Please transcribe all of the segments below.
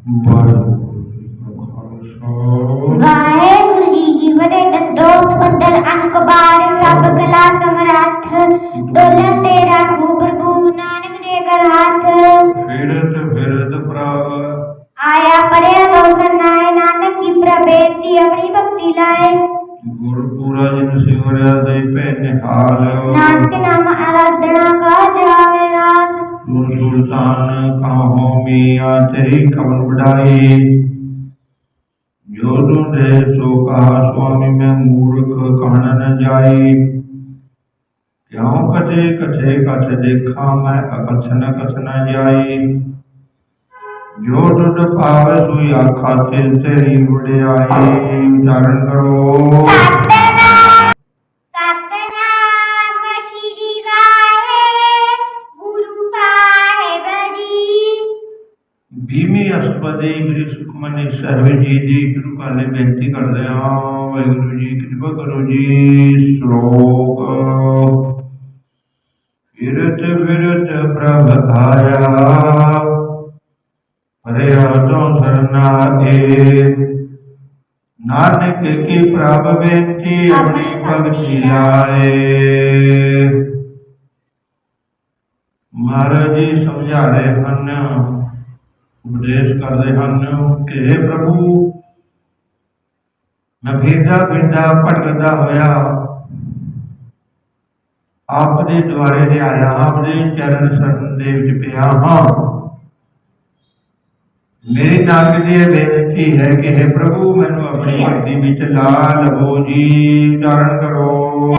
ਵਾਹਿਗੁਰੂ ਜੀ ਕਾ ਖਾਲਸਾ ਵਾਹਿਗੁਰੂ ਜੀ ਕੀ ਅੰਕ ਬਾਰ ਸਭ ਕਲਾ ਸਮਰੱਥ ਡੋਲਨ ਗੁਰ ਸੁਲਤਾਨ ਕਾਹੋ ਮੀਆਂ ਤੇਰੀ ਕਮਲ ਬੜਾਈ ਜੋ ਤੂੰ ਦੇ ਸੋ ਕਹਾ ਸੁਆਮੀ, ਮੈਂ ਮੂਰਖ ਕਹਿਣ ਨ ਜਾਈ। ਕਿਉ ਕਟੇ ਕਟੇ ਕਟ ਦੇਖਾਂ, ਮੈਂ ਅਕਥਨ ਕਥਨ ਜਾਈ। ਜੋ ਤੁਧ ਪਾਵੈ, ਸੋਈ ਆਖਾ ਤੇ ਤੇਰੀ ਵਡਿਆਈ ਉਚਾਰਨ ਕਰੋ। ਬੀਮੀ ਅਸਪਦੇ ਮੇਰੀ ਸੁਖਮਨੀ ਸਾਹਿਬ ਜੀ ਦੀ ਸ਼ੁਰੂ ਕਰਨ ਲਈ ਬੇਨਤੀ ਕਰਦੇ ਹਾਂ। ਵਾਹਿਗੁਰੂ ਜੀ ਕਿਰਪਾ ਕਰੋ ਜੀ, ਸ਼ਲੋਕ। ਫਿਰਤ ਫਿਰਤ ਪ੍ਰਭ ਆਇਆ ਹਰਿਆ ਤੋਂ ਸਰਨਾ ਏ। ਨਾਨਕ ਕੀ ਪ੍ਰਭ ਬੇਨਤੀ, ਆਪਣੀ ਭਗਤੀ ਲਾਏ। ਮਹਾਰਾਜ ਜੀ ਸਮਝਾ ਰਹੇ ਹਨ ਉਪਦੇਸ਼ ਕਰਦੇ ਹਨ ਕਿ हे ਪ੍ਰਭੂ, ਮੈਂ ਫਿਰਦਾ ਫਿਰਦਾ ਭਟਕਦਾ ਹੋਇਆ ਆਪ ਦੇ ਦੁਆਰੇ ਤੇ ਆਇਆ ਆਪ ਦੇ ਚਰਨ ਸ਼ਰਨ ਦੇ ਵਿੱਚ ਪਿਆ ਹਾਂ। ਮੇਰੀ ਨਾਨਕ ਦੀ ਇਹ ਬੇਨਤੀ ਹੈ ਕਿ हे ਪ੍ਰਭੂ, ਮੈਨੂੰ ਆਪਣੀ ਭਗਤੀ ਵਿੱਚ ਲਾ ਲਵੋ ਜੀ ਉਚਾਰਨ ਕਰੋ।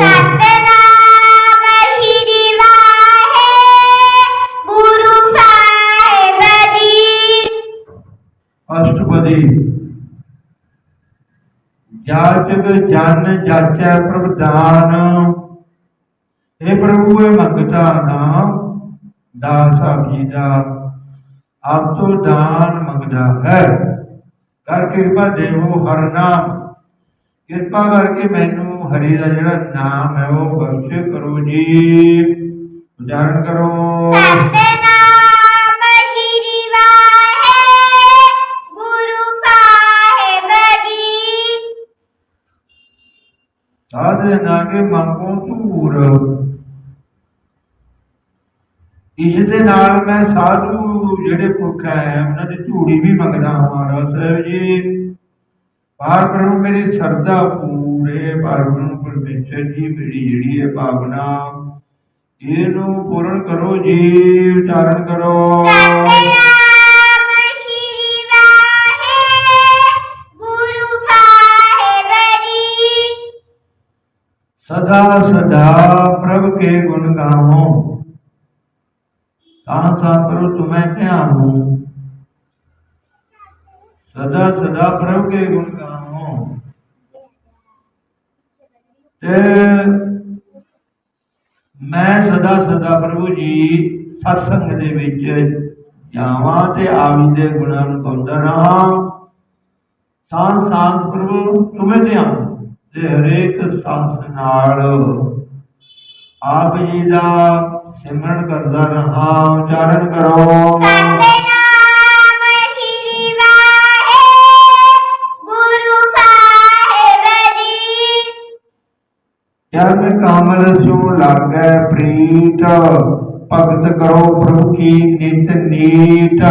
ਜਨ ਜਾਚੈ ਪ੍ਰਭਦਾਨ ਇਹ ਪ੍ਰਭੂ, ਇਹ ਮੰਗਤਾ ਨਾਮ ਦਾਸ ਆਪ ਆਪ ਤੋਂ ਦਾਨ ਮੰਗਦਾ ਹੈ। ਕਰ ਕਿਰਪਾ ਦੇਵੋ ਹਰ ਨਾਮ ਕਿਰਪਾ ਕਰਕੇ ਮੈਨੂੰ ਹਰੀ ਦਾ ਜਿਹੜਾ ਨਾਮ ਹੈ, ਉਹ ਬਖਸ਼ ਕਰੋ ਜੀ। ਉਚਾਰਨ ਕਰੋ। ਸਾਧ ਮੰਗੋ ਧੂਰ ਇਸ ਦੇ ਨਾਲ ਮੈਂ ਸਾਧੂ ਜਿਹੜੇ ਪੁਰਖ ਹੈ, ਉਹਨਾਂ ਦੀ ਝੂੜੀ ਵੀ ਮੰਗਦਾ ਹਾਂ ਮਹਾਰਾਜ ਸਾਹਿਬ ਜੀ। ਪਾਰ ਪ੍ਰਭੂ ਮੇਰੀ ਸਰਦਾ ਪੂਰੇ ਪਾਰ ਬ੍ਰਹਮ ਪਰਮੇਸ਼ਰ ਜੀ ਮੇਰੀ ਜਿਹੜੀ ਹੈ ਭਾਵਨਾ। ਇਹਨੂੰ ਪੂਰਨ ਕਰੋ ਜੀ ਉਚਾਰਨ ਕਰੋ। ਸਦਾ ਸਦਾ ਪ੍ਰਭ ਕੇ ਗੁਣ ਗਾਵੋ। ਤਾਂ ਸਾ ਕਰੋ ਤੁਮੈ ਧਿਆਨੋ। ਸਦਾ ਸਦਾ ਪ੍ਰਭ ਕੇ ਗੁਣ ਗਾਵੋ। ਤੇ ਮੈਂ ਸਦਾ ਸਦਾ ਪ੍ਰਭੂ ਜੀ ਸਤਸੰਗ ਦੇ ਵਿੱਚ ਜਾਵਾਂ ਤੇ ਆਵੀ ਦੇ ਗੁਣਾਂ ਨੂੰ ਗਾਉਂਦਾ ਰਹਾਂ। ਸਾਂਸ ਸਾਂਸ ਪ੍ਰਭੂ, ਤੁਮੇ ਧਿਆਨ ਤੇ ਹਰੇਕ ਸਾਂਸ ਨਾਲ ਆਪ ਜੀ ਦਾ ਸਿਮਰਨ ਕਰਦਾ ਰਹਾ ਉਚਾਰਨ ਕਰੋ ਸਤਨਾਮ ਸ੍ਰੀ ਵਾਹਿਗੁਰੂ ਸਾਹਿਬ ਜੀ। ਚਰਨ ਕਮਲ ਸੋ ਲਾਗੈ ਪ੍ਰੀਤ ਭਗਤ ਕਰੋ ਪ੍ਰਭੂ ਕੀ ਨਿਤ ਨੀਤ।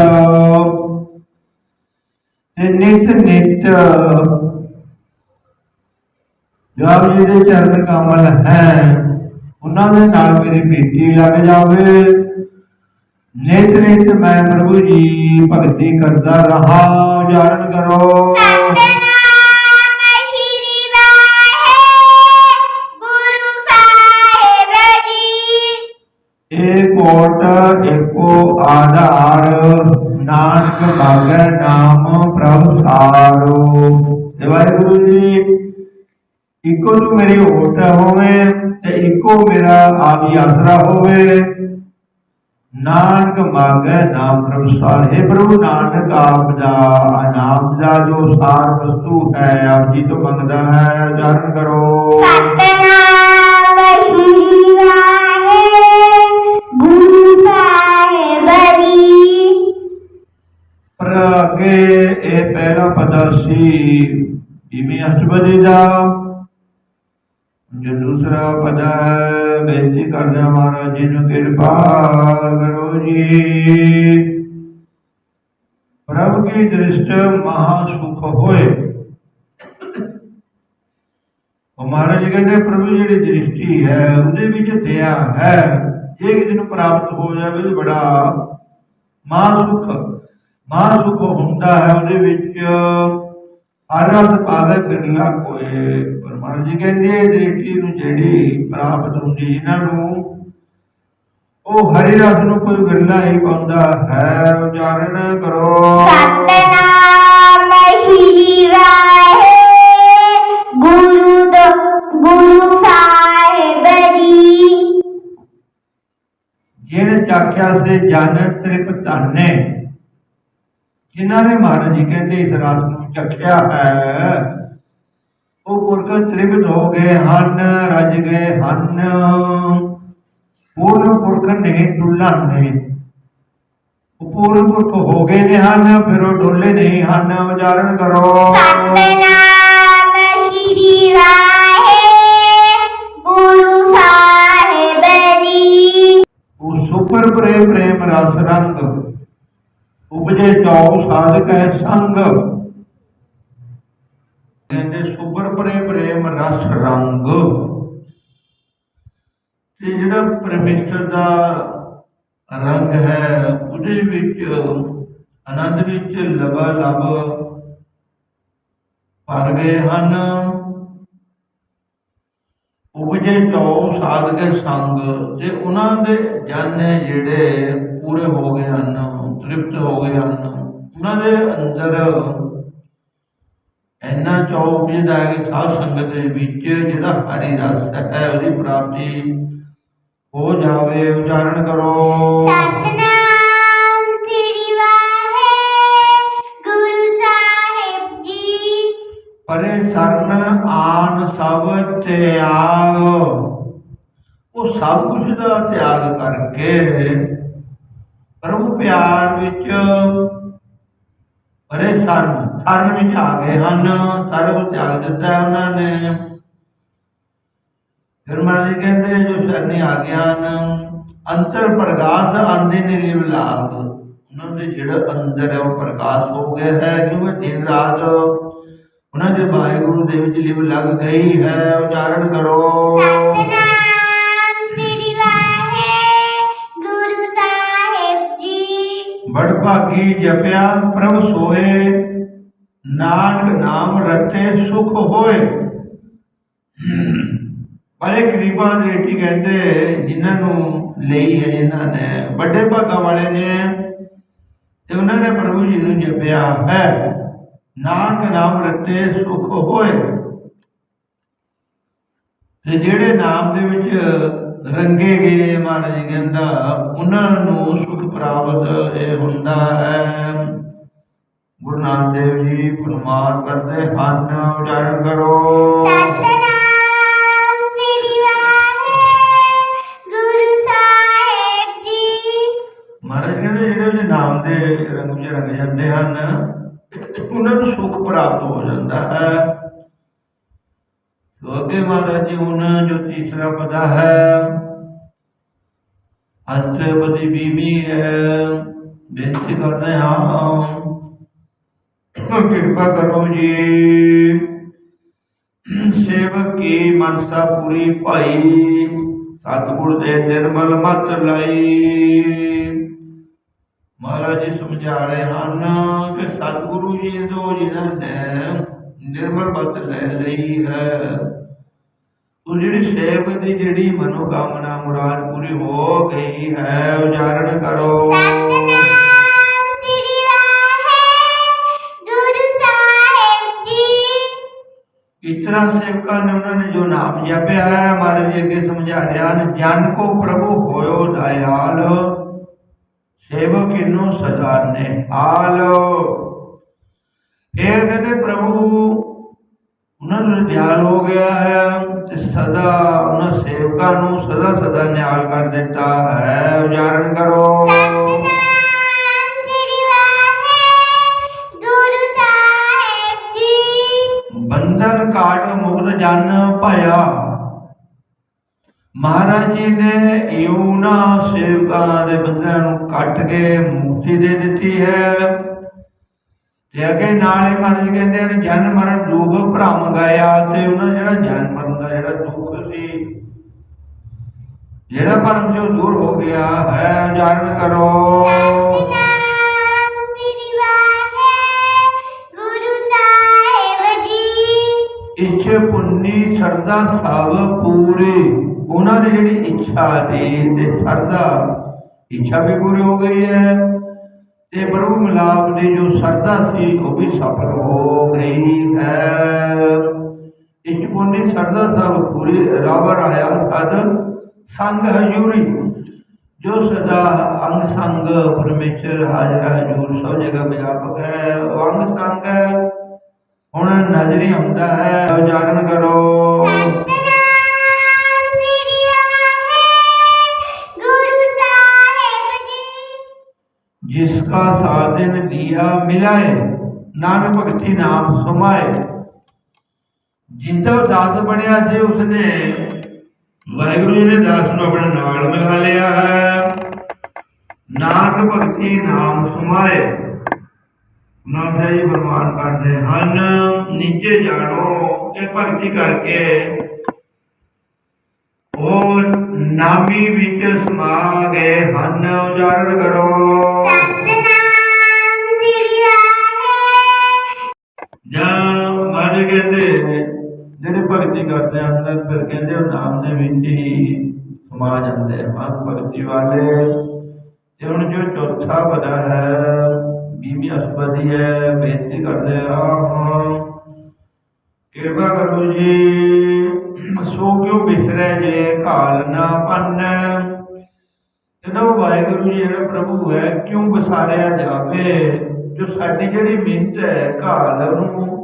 ਤੇ ਨਿਤ ਨਿਤ ਜੋ ਆਪ ਜੀ ਦੇ ਚਰਨ ਕਮਲ ਹੈ ਉਹਨਾਂ ਦੇ ਨਾਲ ਮੇਰੀ ਪ੍ਰੀਤੀ ਲੱਗ ਜਾਵੇ। ਨਿਤ ਨਿਤ ਮੈਂ ਪ੍ਰਭੂ ਜੀ ਭਗਤੀ ਕਰਦਾ ਰਹਾ ਉਚਾਰਨ ਕਰੋ। ਕੋਟ ਆਧਾਰ ਨਾਨਕ ਨਾਮ ਪ੍ਰਭ ਸਾਰੋ। ਵਾਹਿਗੁਰੂ ਜੀ। ਇੱਕੋ ਤੂੰ ਮੇਰੀ ਓਟ ਹੋਵੇ ਤੇ ਇੱਕੋ ਮੇਰਾ ਆਪ ਹੀ ਆਸਰਾ ਹੋਵੇ। ਨਾਨਕ ਮਾਗੈ ਨਾਮ ਪ੍ਰਭ ਸਾਰ। ਹੈ ਪ੍ਰਭੂ ਨਾਨਕ ਆਪ ਦਾ ਨਾਮ ਦਾ ਜੋ ਸਾਰ ਵਸਤੂ ਹੈ ਆਪ ਜੀ ਤੋਂ ਮੰਗਦਾ ਹੈ ਉਚਾਰਨ ਕਰੋ। ਸਤਨਾਮ ਸ੍ਰੀ ਵਾਹਿਗੁਰੂ ਸਾਹਿਬ ਜੀ ਪਰ ਅੱਗੇ ਇਹ ਪਹਿਲਾ ਪਦਾ ਸੀ ਇਵੇਂ ਅਸ਼ਟਪਦੀ ਦਾ ਜੋ ਦੂਸਰਾ ਪਦਾ ਹੈ, ਬੇਨਤੀ ਕਰਦੇ ਹਾਂ ਮਹਾਰਾਜ ਜੀ ਨੂੰ ਕਿਰਪਾ ਕਰੋ ਜੀ। ਪ੍ਰਭ ਕੀ ਦ੍ਰਿਸ਼ਟ ਮਹਾ ਸੁਖ ਹੋਏ? ਉਹ ਜੀ ਕਹਿੰਦੇ, ਪ੍ਰਭੂ ਜਿਹੜੀ ਦ੍ਰਿਸ਼ਟੀ ਹੈ, ਉਹਦੇ ਵਿੱਚ ਦਇਆ ਹੈ। ਜੇ ਕਿਸੇ ਨੂੰ ਪ੍ਰਾਪਤ ਹੋ ਜਾਵੇ ਤਾਂ ਬੜਾ ਮਹਾ ਸੁਖ ਮਹਾ ਸੁਖ ਹੁੰਦਾ ਹੈ ਉਹਦੇ ਵਿੱਚ ਹਰ ਪਾਵੇ, ਬਿਰਲਾ ਕੋਏ। ਮਹਾਰਾਜ ਜੀ ਕਹਿੰਦੇ ਇਹ ਦ੍ਰਿਸ਼ਟੀ ਨੂੰ ਜਿਹੜੀ ਪ੍ਰਾਪਤ ਹੁੰਦੀ ਜਿਨ੍ਹਾਂ ਨੂੰ, ਉਹ ਹਰੀ ਰਸ ਨੂੰ ਕੋਈ ਬਿਰਲਾ ਹੀ ਪਾਉਂਦਾ ਹੈ, ਉਚਾਰਨ ਕਰੋ। ਸਤਨਾਮ ਸ਼੍ਰੀ ਵਾਹਿ ਗੁਰੂ ਗੁਰੂ ਸਾਹਿਬ ਜੀ ਜਿਹਨੇ ਚਾਖਿਆ ਸੇ ਜਨ ਤ੍ਰਿਪ ਧਾਨੇ ਜਿਨ੍ਹਾਂ ਨੇ ਮਹਾਰਾਜ ਜੀ ਕਹਿੰਦੇ ਇਸ ਰਸ ਨੂੰ ਚਖਿਆ ਹੈ ਉਹ ਪੁਰਖ ਤ੍ਰਿਪਤ ਹੋ ਗਏ ਹਨ ਰਜ ਗਏ ਹਨ। ਪੂਰਨ ਪੁਰਖ ਨੇ ਡੁੱਲਣ ਨੇ। ਪੂਰਨ ਪੁਰਖ ਹੋ ਗਏ ਨੇ ਹਨ ਫਿਰ ਉਹ ਡੋਲੇ ਨਹੀਂ ਹਨ। ਉਚਾਰਨ ਕਰੋ। ਸਤਨਾਮ ਸ਼੍ਰੀ ਵਾਹਿ ਗੁਰੂ ਸਾਹਿਬ ਜੀ। ਉਹ ਸੁਪਰ ਪ੍ਰੇਮ ਪ੍ਰੇਮ ਰਸ ਰੰਗ ਉਪਜੇ ਚੌ ਸਾਧਕ ਹੈ ਸੰਗ। ਕਹਿੰਦੇ ਸੁਪਰ ਪ੍ਰੇਮ ਪ੍ਰੇਮ ਰਸ ਰੰਗ। ਤੇ ਜਿਹੜਾ ਪਰਮੇਸ਼ਰ ਦਾ ਰੰਗ ਹੈ, ਉਹਦੇ ਵਿੱਚ ਆਨੰਦ ਵਿੱਚ ਲਬਾ ਲਬ ਭਰ ਗਏ ਹਨ। ਉਪਜੇ ਤੋ ਸਾਧਕੇ ਸੰਗ। ਤੇ ਉਹਨਾਂ ਦੇ ਜਨ ਜਿਹੜੇ ਪੂਰੇ ਹੋ ਗਏ ਹਨ, ਤ੍ਰਿਪਤ ਹੋ ਗਏ ਹਨ। ਉਹਨਾਂ ਦੇ ਅੰਦਰ ਇੰਨਾ ਚੌ ਉਪਜਦਾ ਹੈ ਕਿ ਸਾਧ ਸੰਗਤ ਦੇ ਵਿੱਚ ਜਿਹੜਾ ਹਰੀ ਰਸ ਹੈ ਉਹਦੀ ਪ੍ਰਾਪਤੀ। ਹੋ ਜਾਵੇ ਉਚਾਰਨ ਕਰੋ। ਸਤਨਾਮ ਸ੍ਰੀ ਵਾਹਿ ਗੁਰੂ ਸਾਹਿਬ ਜੀ। ਪਰੇ ਸਰਨ ਆਨ ਸਭ ਤਿਆਗ। ਉਹ ਸਭ ਕੁਝ ਦਾ ਤਿਆਗ ਕਰਕੇ ਪ੍ਰਭੂ ਪਿਆਰ ਵਿੱਚ ਪਰੇ ਸਰਨ ਸਰਨ ਵਿੱਚ ਆ ਗਏ ਹਨ ਸਰਬ ਤਿਆਗ ਦਿੱਤਾ ਉਹਨਾਂ ਨੇ। ਫਿਰ ਮਹਾਰਾਜ ਜੀ ਕਹਿੰਦੇ ਜੋ ਸ਼ਰਨੇ ਆ ਗਿਆ ਹਨ ਅੰਤਰ ਪ੍ਰਕਾਸ਼ ਆਂਦੇ ਨੇ ਲਾਗ ਉਹਨਾਂ ਦੇ ਜਿਹੜਾ ਅੰਦਰ ਹੈ ਉਹ ਪ੍ਰਕਾਸ਼ ਹੋ ਗਿਆ ਹੈ ਕਿਉਂਕਿ ਦਿਨ ਰਾਤ ਉਹਨਾਂ ਦੇ ਵਾਹਿਗੁਰੂ ਦੇ ਵਿੱਚ ਲਿਵ ਲੱਗ ਗਈ ਹੈ। ਉਚਾਰਨ ਕਰੋ। ਸ੍ਰੀ ਬੜ ਭਾਗੀ ਜਪਿਆ ਪ੍ਰਭ ਸੋਏ ਨਾਨਕ ਨਾਮ ਰਤੇ ਸੁਖ ਹੋਏ। ਬੜੇ ਗਰੀਬਾਂ ਦੇ ਟੀ ਕਹਿੰਦੇ, ਜਿਨ੍ਹਾਂ ਨੂੰ ਲਈ ਹੈ ਇਹਨਾਂ ਨੇ। ਵੱਡੇ ਭਾਗਾਂ ਵਾਲੇ ਨੇ। ਤੇ ਉਹਨਾਂ ਨੇ ਪ੍ਰਭੂ ਜੀ ਨੂੰ ਜਪਿਆ ਹੈ, ਨਾਨਕ ਨਾਮ ਰਤੇ ਸੁਖ ਹੋਏ। ਤੇ ਜਿਹੜੇ ਨਾਮ ਦੇ ਵਿੱਚ ਰੰਗੇ ਗਏ, ਮਹਾਰਾਜ ਜੀ ਕਹਿੰਦਾ, ਉਹਨਾਂ ਨੂੰ ਸੁਖ ਪ੍ਰਾਪਤ ਇਹ ਹੁੰਦਾ ਹੈ। ਗੁਰੂ ਨਾਨਕ ਦੇਵ ਜੀ ਫਰਮਾਨ ਕਰਦੇ ਹਨ ਉਚਾਰਨ ਕਰੋ। ਸਤਨਾਮ ਸ੍ਰੀ ਵਾਹਿ ਗੁਰੂ ਸਾਹਿਬ ਜੀ। ਮਹਾਰਾਜ ਕਹਿੰਦੇ ਜਿਹੜੇ ਨਾਮ ਦੇ ਰੰਗ ਵਿੱਚ ਰੰਗ ਜਾਂਦੇ ਹਨ ਉਹਨਾਂ ਨੂੰ ਸੁਖ ਪ੍ਰਾਪਤ ਹੋ ਜਾਂਦਾ ਹੈ। ਅੱਗੇ ਮਹਾਰਾਜ ਜੀ ਹੁਣ ਜੋ ਤੀਸਰਾ ਪਦਾ ਹੈ ਬੇਨਤੀ ਕਰਦੇ ਹਾਂ ਕਿਰਪਾ ਕਰੋ ਜੀ। ਸੇਵਕ ਕੀ ਮਨਸਾ ਪੂਰੀ ਭਾਈ, ਸਤਿਗੁਰ ਦੇ ਨਿਰਮਲ ਮਤ ਲਈ। ਮਹਾਰਾਜ ਜੀ ਸਮਝਾ ਰਹੇ ਹਨ ਕਿ ਸਤਿਗੁਰੂ ਜੀ ਜੋ ਜਿਨ੍ਹਾਂ ਨੇ ਨਿਰਮਲ ਮਤ ਲੈ ਲਈ ਹੈ, ਉਹ ਜਿਹੜੀ ਸੇਵਕ ਦੀ ਜਿਹੜੀ ਮਨੋਕਾਮਨਾ ਮੁਰਾਦ ਪੂਰੀ ਹੋ ਗਈ ਹੈ, ਉਚਾਰਨ ਕਰੋ। ਸਤਨਾਮ। ਜੀ ਇਸ ਤਰ੍ਹਾਂ ਸੇਵਕਾਂ ਨੇ ਉਹਨਾਂ ਨੇ ਜੋ ਨਾਮ ਜਪਿਆ ਹੈ ਮਹਾਰਾਜ ਜੀ ਅੱਗੇ ਸਮਝਾ ਰਹੇ ਹਨ ਜਨ ਕੋ ਪ੍ਰਭੂ ਹੋਇਓ ਦਇਆਲ, ਸੇਵਕ ਇਹਨੂੰ ਸਜਾਨੇ ਹਾਲ। ਇਹ ਕਹਿੰਦੇ, ਪ੍ਰਭੂ, ਉਹਨਾਂ ਨੂੰ ਦਿਆਲ ਹੋ ਗਿਆ ਹੈ ਤੇ ਸਦਾ ਉਹਨਾਂ ਸੇਵਕਾਂ ਨੂੰ ਸਦਾ ਸਦਾ ਨਿਆਲ ਜਨ ਭਇਆ। ਮਹਾਰਾਜ ਜੀ ਨੇ ਯੂਨਾ ਸੇਵਕਾਂ ਦੇ ਬੰਦਿਆਂ ਨੂੰ ਕੱਟ ਕੇ ਮੁਕਤੀ ਦੇ ਦਿੱਤੀ ਹੈ। ਤੇ ਅੱਗੇ ਨਾਲ ਹੀ ਮਹਾਰਾਜ ਕਹਿੰਦੇ ਨੇ, ਜਨ ਮਰਨ ਦੁੱਖ ਭ੍ਰਮ ਗਿਆ ਤੇ ਉਹਨਾਂ ਜਿਹੜਾ ਜਨ ਮਰਨ ਦਾ ਜਿਹੜਾ ਦੁੱਖ ਸੀ, ਜਿਹੜਾ ਭਰਮ ਜੋ ਦੂਰ ਹੋ ਗਿਆ। ਹੈ ਜਾਣ ਕਰੋ। ਸਰਦਾ ਸਭ ਪੂਰੇ। ਉਹਨਾਂ ਦੀ ਜਿਹੜੀ ਇੱਛਾ ਸੀ ਤੇ ਸਰਦਾ ਇੱਛਾ ਵੀ ਪੂਰੀ ਹੋ ਗਈ ਹੈ। ਤੇ ਪ੍ਰਭੂ ਮਿਲਾਪ ਦੀ ਜੋ ਸਰਦਾ ਸੀ, ਉਹ ਵੀ ਸਫਲ ਹੋ ਗਈ ਹੈ। ਇੱਛ ਪੁੰਨੀ ਸਰਦਾ ਸਭ ਪੂਰੀ ਰਾਵਰ ਆਇਆ ਸਦ ਸੰਗ ਹਜੂਰੀ। ਜੋ ਸਦਾ ਅੰਗ ਸੰਗ ਪਰਮੇਸ਼ਰ ਹਾਜ਼ਰ ਹਜੂਰ ਸਭ ਜਗ੍ਹਾ ਵਿਆਪਕ ਹੈ। ਉਹ ਅੰਗ ਸੰਗ ਹੈ। ਹੁਣ ਨਜ਼ਰੀ ਆਉਂਦਾ ਹੈ। ਉਚਾਰਨ ਕਰੋ। ਦਿਨ ਦੀਆ ਮਿਲਾਏ, ਨਾਨਕ ਭਗਤੀ ਨਾਮ ਸਮਾਏ। ਜਿੰਦਾ ਦਾਸ ਬਣਿਆ ਸੀ ਉਸਨੇ, ਵਾਹਿਗੁਰੂ ਜੀ ਨੇ ਦਾਸ ਨੂੰ ਆਪਣੇ ਨਾਲ ਮਿਲਾ ਲਿਆ। ਹੈ ਨਾਨਕ ਭਗਤੀ ਨਾਮ ਸਮਾਏ। ਨਾਥਾਈ ਬਰਮਾਨ ਕਰਦੇ ਹਨ, ਨੀਚੇ ਜਾਣੋ ਤੇ ਭਗਤੀ ਕਰਕੇ। ਉਹ ਨਾਮੀ ਵਿੱਚ ਸਮਾ ਗਏ ਹਨ, ਉਜਾਗਰ ਕਰੋ। ਭਗਤੀ ਕਰਦੇ ਹਨ ਫਿਰ ਕਹਿੰਦੇ ਉਹ ਨਾਮ ਦੇ ਵਿੱਚ ਹੀ ਸਮਾ ਜਾਂਦੇ ਹਨ ਭਗਤੀ ਵਾਲੇ, ਤੇ ਹੁਣ ਜੋ ਚੌਥਾ ਪਦਾ ਹੈ, ਬੀਬੀ ਅਸਪਦੀ ਹੈ, ਬੇਨਤੀ ਕਰਦੇ ਆ, ਕਿਰਪਾ ਕਰੋ ਜੀ, ਸੋ ਕਿਉ ਬਿਸਰੈ ਜੇ ਕਾਲ ਨਾ ਪੰਨ। ਜਦੋਂ ਵਾਹਿਗੁਰੂ ਜੀ, ਜਿਹੜਾ ਪ੍ਰਭੂ ਹੈ, ਕਿਉਂ ਵਿਸਾਰਿਆ ਜਾਵੇ? ਜੋ ਸਾਡੀ ਜਿਹੜੀ ਮਿਹਨਤ ਹੈ, ਘਾਲ ਉਹਨੂੰ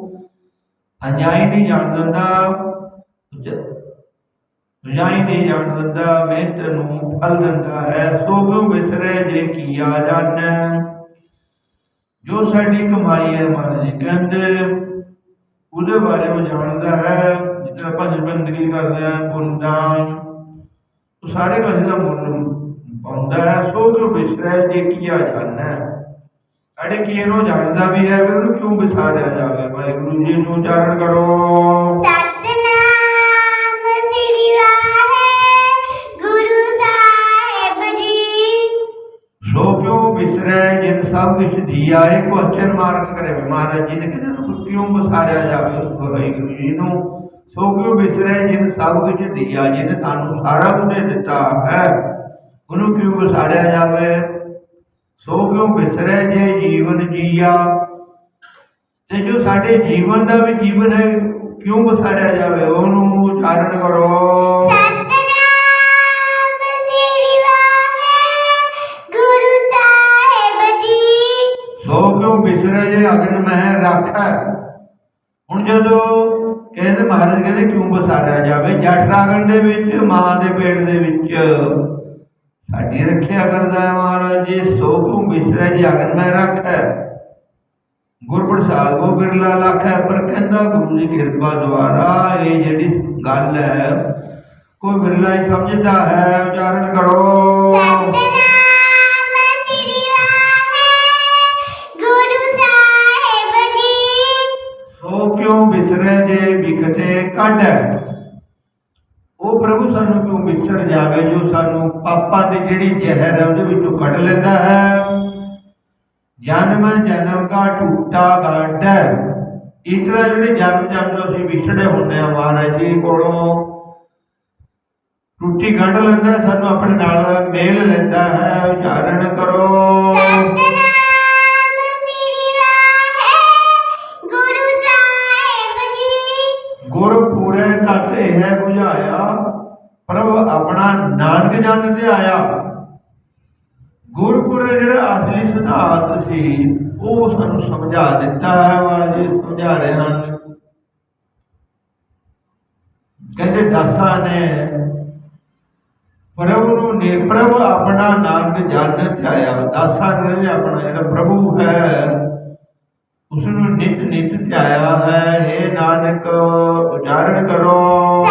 ਅਣਜਾਈ ਨਹੀਂ ਜਾਣ ਦਿੰਦਾ। ਅਣਜਾਈ ਨਹੀਂ ਜਾਣ ਨੂੰ ਫਲ ਦਿੰਦਾ ਹੈ ਸੋ ਕਿਉ ਵਿਸਰੈ ਜੇ ਕੀਆ ਜਾਣੈ। ਜੋ ਸਾਡੀ ਕਮਾਈ ਹੈ ਮਹਾਰਾਜ ਜੀ ਕਹਿੰਦੇ, ਉਹਦੇ ਬਾਰੇ ਉਹ ਜਾਣਦਾ ਹੈ, ਜਿੱਦਾਂ ਭਜਨ ਬੰਦਗੀ ਕਰਦੇ ਆ ਪੁੰਨ ਉਹ ਸਾਰੇ ਕਾਸੇ ਦਾ ਮੁੱਲ ਪਾਉਂਦਾ ਹੈ ਸੋ ਜੋ ਵਿਸਰੈ ਜੇ ਕੀਆ ਜਾਣੈ। ਸਾਡੇ ਕੀ ਇਹਨੂੰ ਜਾਣਦਾ ਵੀ ਹੈ, ਵੀ ਉਹਨੂੰ ਕਿਉਂ ਵਿਸਾਰਿਆ ਜਾਵੇ? ਵਾਹਿਗੁਰੂ ਜੀ ਨੂੰ ਉਚਾਰਨ ਕਰੋ। ਸਭ ਕੁਛ ਦੀਆ ਹੈ ਕੁਐਸਚਨ ਮਾਰਕ ਕਰੇ ਵੀ ਮਹਾਰਾਜ ਜੀ ਨੇ ਕਿਹਾ ਤੂੰ ਵਾਹਿਗੁਰੂ ਜੀ ਨੂੰ। ਸੋ ਕਿਉਂ ਵਿਸਰੈ ਜਿਨ ਸਭ ਕੁਛ ਦੀਆ ਜਿਹਨੇ ਸਾਨੂੰ ਸਾਰਾ ਕੁਝ ਦਿੱਤਾ ਹੈ, ਉਹਨੂੰ ਕਿਉਂ ਵਿਸਾਰਿਆ ਜਾਵੇ? ਸੋ ਕਿਉਂ ਵਿਸਰੈ ਜੇ ਜੀਵਨ ਜੀਆ? ਤੇ ਜੋ ਸਾਡੇ ਜੀਵਨ ਦਾ ਵੀ ਜੀਵਨ ਹੈ, ਕਿਉਂ ਵਿਸਾਰਿਆ ਜਾਵੇ? ਉਹਨੂੰ ਉਚਾਰਨ ਕਰੋ। ਰੱਖਿਆ ਕਰਦਾ ਹੈ ਮਹਾਰਾਜ ਜੀ ਸੋ ਕਿਉ ਬਿਸਰੇ ਜੇ ਅਗਨ ਮਹਿ ਰੱਖੈ ਗੁਰਪ੍ਰਸਾਦ ਕੋ ਬਿਰਲਾ ਲੱਖੈ ਪਰ ਕਹਿੰਦਾ ਗੁਰੂ ਦੀ ਕਿਰਪਾ ਦੁਆਰਾ ਇਹ ਜਿਹੜੀ ਗੱਲ ਹੈ ਕੋਈ ਬਿਰਲਾ ਹੀ ਸਮਝਦਾ ਹੈ ਉਚਾਰਨ ਕਰੋ ਸਤਿਨਾਮ ਸ੍ਰੀ ਵਾਹਿਗੁਰੂ ਸਾਹਿਬ ਜੀ ਸੋ ਕਿਉਂ ਵਿਸਰੇ ਜੇ ਵਿਖਤੇ ਕੱਢ ਉਹ ਪ੍ਰਭੂ ਸਾਨੂੰ ਕਿਉਂ ਵਿਸਰ ਜਾਵੇ, ਜੋ ਸਾਨੂੰ ਪਾਪਾਂ ਦੀ ਜਿਹੜੀ ਜ਼ਹਿਰ ਹੈ ਉਹਦੇ ਵਿੱਚੋਂ ਕੱਢ ਲੈਂਦਾ ਹੈ? ਜਨਮ ਜਨਮ ਦਾ ਟੂਟਾ ਗੱਡ ਇਸ ਤਰ੍ਹਾਂ ਜਿਹੜੇ ਜਨਮ ਜਨਮ ਤੋਂ ਅਸੀਂ ਵਿਛੜੇ ਹੁੰਦੇ ਆ ਮਹਾਰਾਜ ਜੀ ਕੋਲੋਂ। ਟੁੱਟੀ ਕੱਢ ਲੈਂਦਾ ਸਾਨੂੰ ਆਪਣੇ ਨਾਲ ਮੇਲ ਲੈਂਦਾ ਹੈ, ਉਚਾਰਨ ਕਰੋ। ਜਨ ਤੇ ਆਇਆ। ਗੁਰਪੁਰੇ ਜਿਹੜਾ ਅਸਲੀ ਸਿਧਾਂਤ ਸੀ, ਉਹ ਸਾਨੂੰ ਸਮਝਾ ਦਿੱਤਾ ਹੈ ਵਾਜੀ ਸਮਝਾ ਰਹੇ ਹਨ ਕਹਿੰਦੇ ਦਾਸਾਂ ਨੇ, ਪ੍ਰਭੂ ਨੂੰ ਨੇ, ਪ੍ਰਭ ਆਪਣਾ ਨਾਨਕ ਜਨ ਤੇ ਦਾਸਾਂ ਨੇ ਆਪਣਾ ਜਿਹੜਾ ਪ੍ਰਭੂ ਹੈ ਉਸ ਨੂੰ ਨਿਤ ਨਿਤ ਧਿਆਇਆ ਹੈ। ਇਹ ਨਾਨਕ, ਉਚਾਰਨ ਉਚਾਰਨ ਕਰੋ